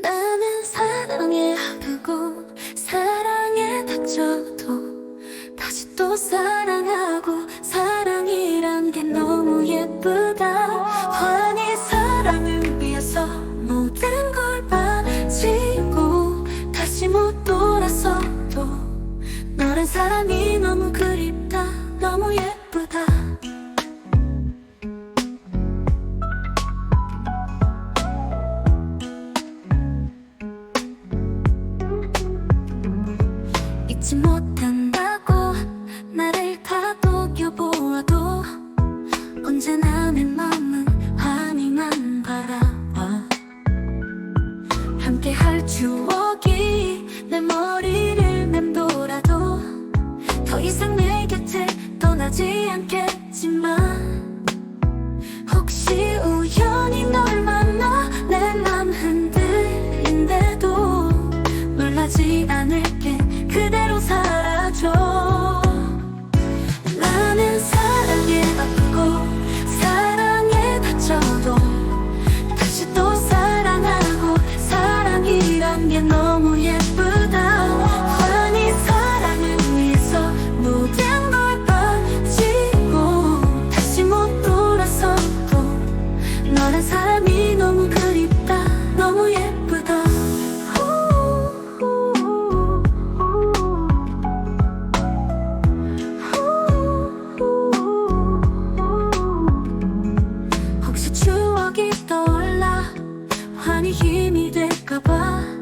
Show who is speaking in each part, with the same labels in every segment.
Speaker 1: 나는 사랑에 아프고 사랑에 다쳐도 다시 또 사랑하고 사랑이란 게 너무 예쁘다. 환히 사랑을 위해서 모든 걸 바치고 다시 못 돌아서도 너란 사람이 너무 그립다. 너무 예쁘다. see 歯にひみでかば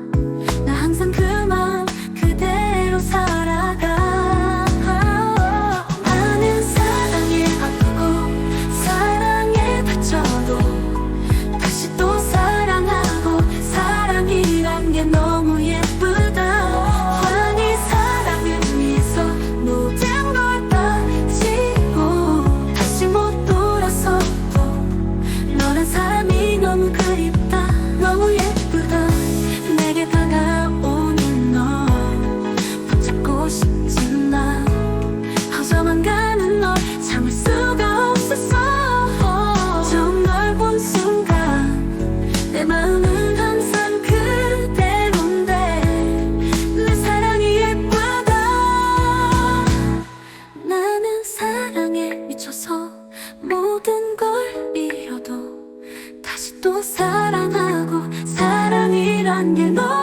Speaker 1: 난 게 너.